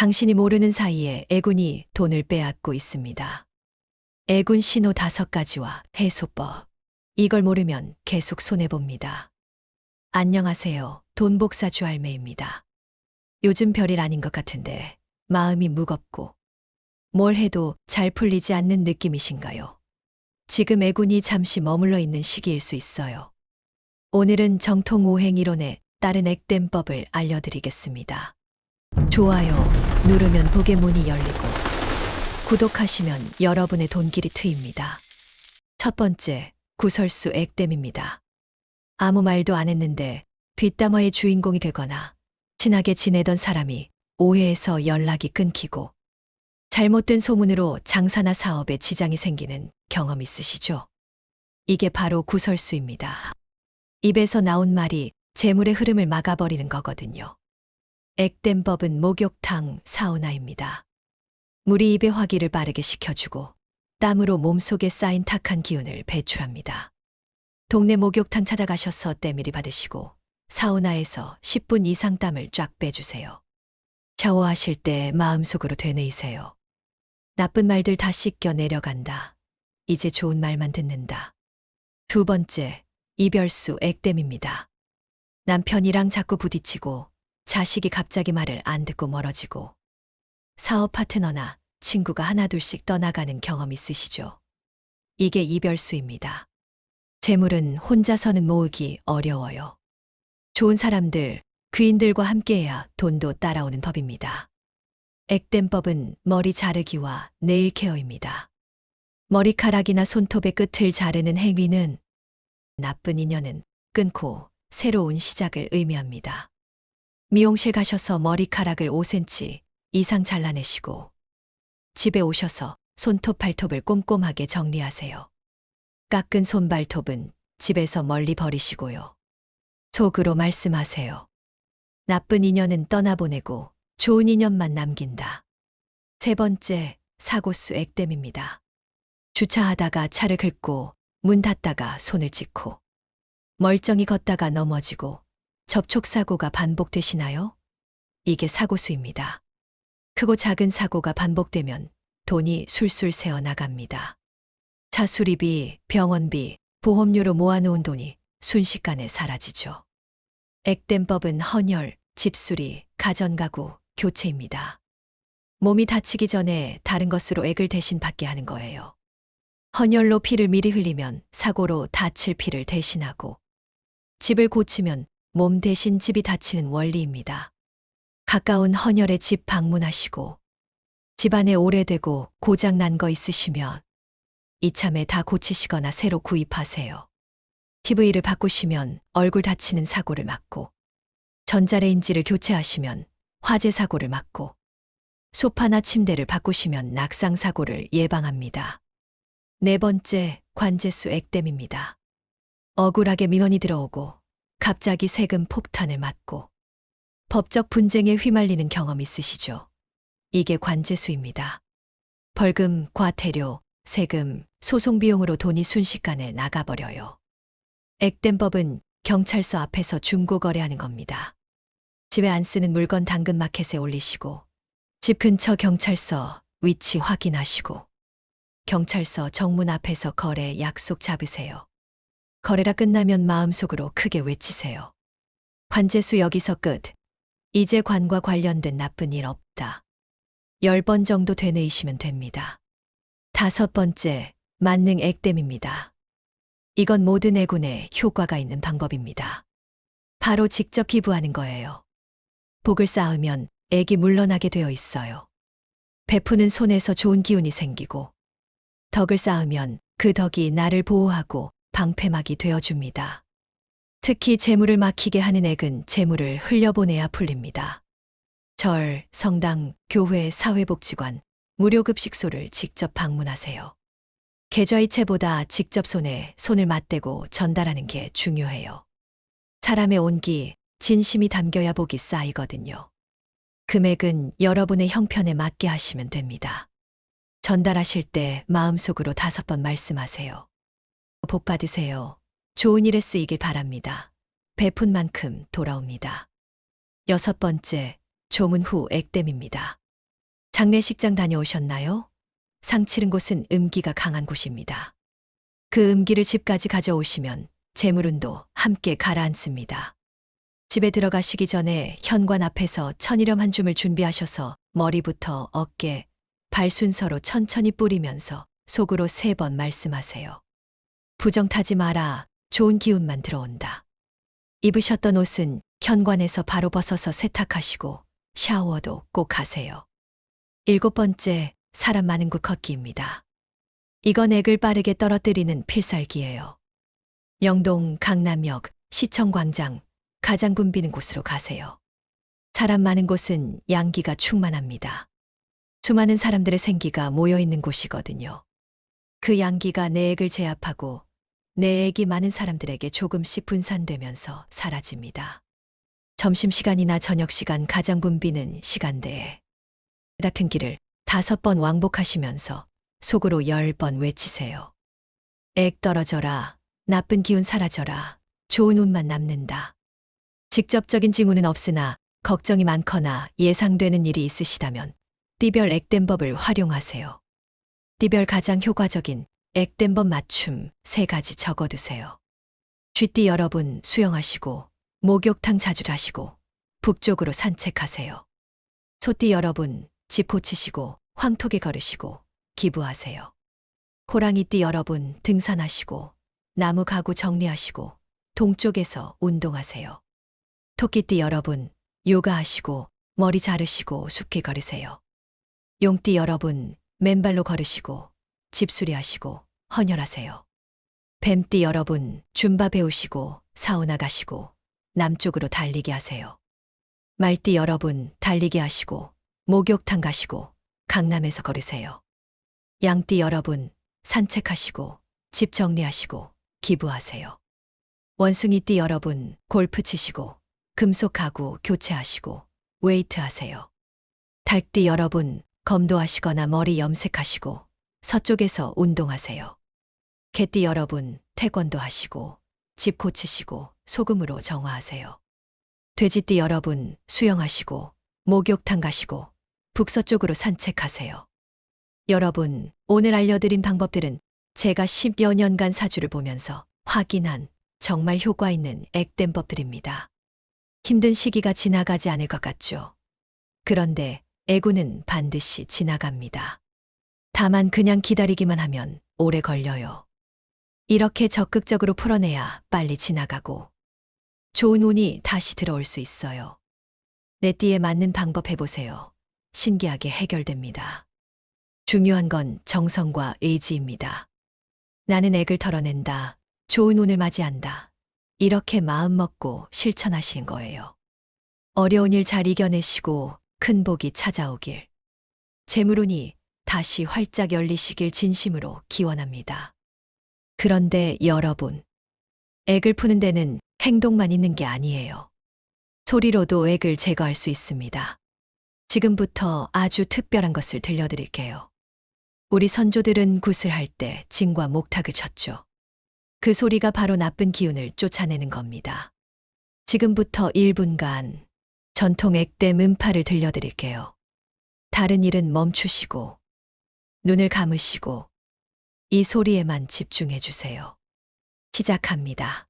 당신이 모르는 사이에 애군이 돈을 빼앗고 있습니다. 애군 신호 다섯 가지와 해소법. 이걸 모르면 계속 손해봅니다. 안녕하세요. 돈복사 주 알매입니다. 요즘 별일 아닌 것 같은데 마음이 무겁고 뭘 해도 잘 풀리지 않는 느낌이신가요? 지금 애군이 잠시 머물러 있는 시기일 수 있어요. 오늘은 정통 오행 이론에 따른 액땜법을 알려드리겠습니다. 좋아요 누르면 복의 문이 열리고 구독하시면 여러분의 돈길이 트입니다. 첫 번째, 구설수 액땜입니다. 아무 말도 안 했는데 뒷담화의 주인공이 되거나 친하게 지내던 사람이 오해해서 연락이 끊기고 잘못된 소문으로 장사나 사업에 지장이 생기는 경험 있으시죠? 이게 바로 구설수입니다. 입에서 나온 말이 재물의 흐름을 막아버리는 거거든요. 액땜법은 목욕탕, 사우나입니다. 물이 입의 화기를 빠르게 식혀주고 땀으로 몸속에 쌓인 탁한 기운을 배출합니다. 동네 목욕탕 찾아가셔서 때밀이 받으시고 사우나에서 10분 이상 땀을 쫙 빼주세요. 샤워하실 때 마음속으로 되뇌이세요. 나쁜 말들 다 씻겨 내려간다. 이제 좋은 말만 듣는다. 두 번째, 이별수 액땜입니다. 남편이랑 자꾸 부딪히고 자식이 갑자기 말을 안 듣고 멀어지고 사업 파트너나 친구가 하나둘씩 떠나가는 경험 있으시죠? 이게 이별수입니다. 재물은 혼자서는 모으기 어려워요. 좋은 사람들, 귀인들과 함께해야 돈도 따라오는 법입니다. 액땜법은 머리 자르기와 네일 케어입니다. 머리카락이나 손톱의 끝을 자르는 행위는 나쁜 인연은 끊고 새로운 시작을 의미합니다. 미용실 가셔서 머리카락을 5cm 이상 잘라내시고 집에 오셔서 손톱 발톱을 꼼꼼하게 정리하세요. 깎은 손발톱은 집에서 멀리 버리시고요. 속으로 말씀하세요. 나쁜 인연은 떠나보내고 좋은 인연만 남긴다. 세 번째, 사고수 액땜입니다. 주차하다가 차를 긁고 문 닫다가 손을 찢고 멀쩡히 걷다가 넘어지고 접촉사고가 반복되시나요? 이게 사고수입니다. 크고 작은 사고가 반복되면 돈이 술술 새어 나갑니다. 차 수리비, 병원비, 보험료로 모아놓은 돈이 순식간에 사라지죠. 액땜 법은 헌혈, 집수리, 가전가구, 교체입니다. 몸이 다치기 전에 다른 것으로 액을 대신 받게 하는 거예요. 헌혈로 피를 미리 흘리면 사고로 다칠 피를 대신하고 집을 고치면 몸 대신 집이 다치는 원리입니다. 가까운 헌혈의 집 방문하시고 집안에 오래되고 고장 난 거 있으시면 이참에 다 고치시거나 새로 구입하세요. TV를 바꾸시면 얼굴 다치는 사고를 막고 전자레인지를 교체하시면 화재 사고를 막고 소파나 침대를 바꾸시면 낙상 사고를 예방합니다. 네 번째, 관제수 액땜입니다. 억울하게 민원이 들어오고 갑자기 세금 폭탄을 맞고 법적 분쟁에 휘말리는 경험 있으시죠? 이게 관제수입니다. 벌금, 과태료, 세금, 소송 비용으로 돈이 순식간에 나가버려요. 액땜 법은 경찰서 앞에서 중고 거래하는 겁니다. 집에 안 쓰는 물건 당근 마켓에 올리시고 집 근처 경찰서 위치 확인하시고 경찰서 정문 앞에서 거래 약속 잡으세요. 거래가 끝나면 마음속으로 크게 외치세요. 관제수 여기서 끝. 이제 관과 관련된 나쁜 일 없다. 열번 정도 되뇌이시면 됩니다. 다섯 번째, 만능 액땜입니다. 이건 모든 애군에 효과가 있는 방법입니다. 바로 직접 기부하는 거예요. 복을 쌓으면 액이 물러나게 되어 있어요. 베푸는 손에서 좋은 기운이 생기고, 덕을 쌓으면 그 덕이 나를 보호하고 방패막이 되어줍니다. 특히 재물을 막히게 하는 액은 재물을 흘려보내야 풀립니다. 절, 성당, 교회, 사회복지관, 무료급식소를 직접 방문하세요. 계좌이체보다 직접 손에 손을 맞대고 전달하는 게 중요해요. 사람의 온기, 진심이 담겨야 복이 쌓이거든요. 금액은 여러분의 형편에 맞게 하시면 됩니다. 전달하실 때 마음속으로 다섯 번 말씀하세요. 복 받으세요. 좋은 일에 쓰이길 바랍니다. 베푼 만큼 돌아옵니다. 여섯 번째, 조문 후 액땜입니다. 장례식장 다녀오셨나요? 상 치른 곳은 음기가 강한 곳입니다. 그 음기를 집까지 가져오시면 재물운도 함께 가라앉습니다. 집에 들어가시기 전에 현관 앞에서 천일염 한 줌을 준비하셔서 머리부터 어깨, 발 순서로 천천히 뿌리면서 속으로 세 번 말씀하세요. 부정 타지 마라. 좋은 기운만 들어온다. 입으셨던 옷은 현관에서 바로 벗어서 세탁하시고 샤워도 꼭 하세요. 일곱 번째, 사람 많은 곳 걷기입니다. 이건 액을 빠르게 떨어뜨리는 필살기예요. 영동, 강남역, 시청광장, 가장 붐비는 곳으로 가세요. 사람 많은 곳은 양기가 충만합니다. 수많은 사람들의 생기가 모여 있는 곳이거든요. 그 양기가 내 액을 제압하고 내 액이 많은 사람들에게 조금씩 분산되면서 사라집니다. 점심시간이나 저녁시간 가장 붐비는 시간대에 같은 길을 다섯 번 왕복하시면서 속으로 열 번 외치세요. 액 떨어져라. 나쁜 기운 사라져라. 좋은 운만 남는다. 직접적인 징후는 없으나 걱정이 많거나 예상되는 일이 있으시다면 띠별 액땜법을 활용하세요. 띠별 가장 효과적인 액땜법 맞춤 세 가지 적어두세요. 쥐띠 여러분 수영하시고 목욕탕 자주 하시고 북쪽으로 산책하세요. 소띠 여러분 집 고치시고 황토에 걸으시고 기부하세요. 호랑이띠 여러분 등산하시고 나무 가구 정리하시고 동쪽에서 운동하세요. 토끼띠 여러분 요가하시고 머리 자르시고 숲게 걸으세요. 용띠 여러분 맨발로 걸으시고 집수리하시고 헌혈하세요. 뱀띠 여러분 줌바 배우시고 사우나 가시고 남쪽으로 달리기 하세요. 말띠 여러분 달리기 하시고 목욕탕 가시고 강남에서 걸으세요. 양띠 여러분 산책하시고 집 정리하시고 기부하세요. 원숭이띠 여러분 골프 치시고 금속 가구 교체하시고 웨이트 하세요. 닭띠 여러분 검도하시거나 머리 염색하시고 서쪽에서 운동하세요. 개띠 여러분 태권도 하시고 집 고치시고 소금으로 정화하세요. 돼지띠 여러분 수영하시고 목욕탕 가시고 북서쪽으로 산책하세요. 여러분, 오늘 알려드린 방법들은 제가 10여 년간 사주를 보면서 확인한 정말 효과 있는 액땜 법들입니다. 힘든 시기가 지나가지 않을 것 같죠. 그런데 애구는 반드시 지나갑니다. 다만 그냥 기다리기만 하면 오래 걸려요. 이렇게 적극적으로 풀어내야 빨리 지나가고 좋은 운이 다시 들어올 수 있어요. 내 띠에 맞는 방법 해보세요. 신기하게 해결됩니다. 중요한 건 정성과 의지입니다. 나는 액을 털어낸다. 좋은 운을 맞이한다. 이렇게 마음 먹고 실천하신 거예요. 어려운 일 잘 이겨내시고 큰 복이 찾아오길. 재물운이 다시 활짝 열리시길 진심으로 기원합니다. 그런데 여러분, 액을 푸는 데는 행동만 있는 게 아니에요. 소리로도 액을 제거할 수 있습니다. 지금부터 아주 특별한 것을 들려드릴게요. 우리 선조들은 굿을 할 때 진과 목탁을 쳤죠. 그 소리가 바로 나쁜 기운을 쫓아내는 겁니다. 지금부터 1분간 전통 액땜 음파를 들려드릴게요. 다른 일은 멈추시고 눈을 감으시고 이 소리에만 집중해 주세요. 시작합니다.